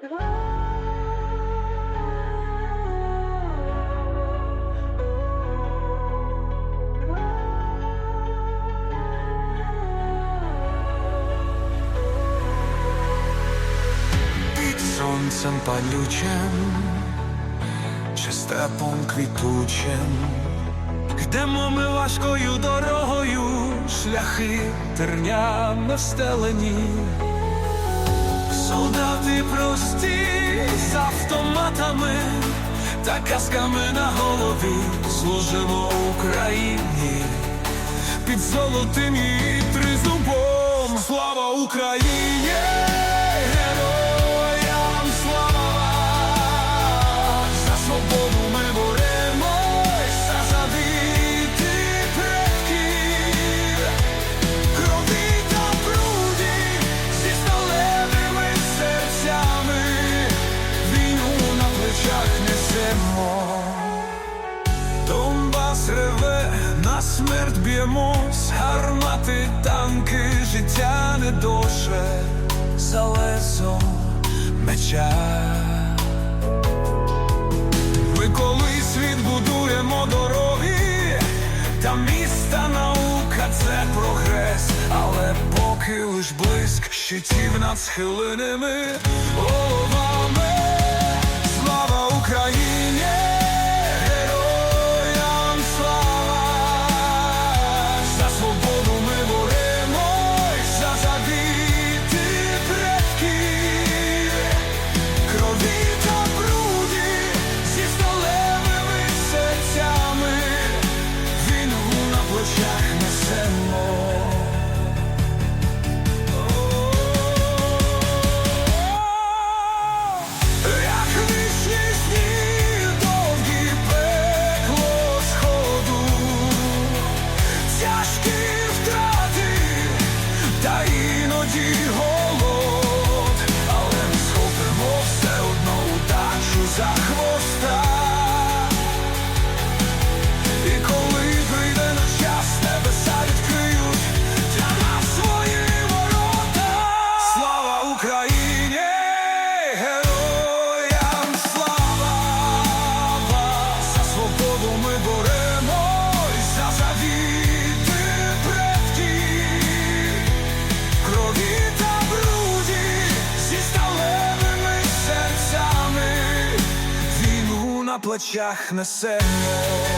Сонцем палючим, чи степом квітучим, йдемо ми важкою дорогою, шляхи тернями встелені, солдати прості з автоматами та касками на голові служимо Україні під золотим і тризубом. Слава Україні! Смерть б'ємось, гармати, танки, життя не доше за лезом меча. Ми колись відбудуємо дороги, та міста наука це прогрес, але поки лиш блиск щитів над схиленими головами. Ми боремось, за завіти предків, крові та бруді зі сталевими серцями, війну на плечах несемо.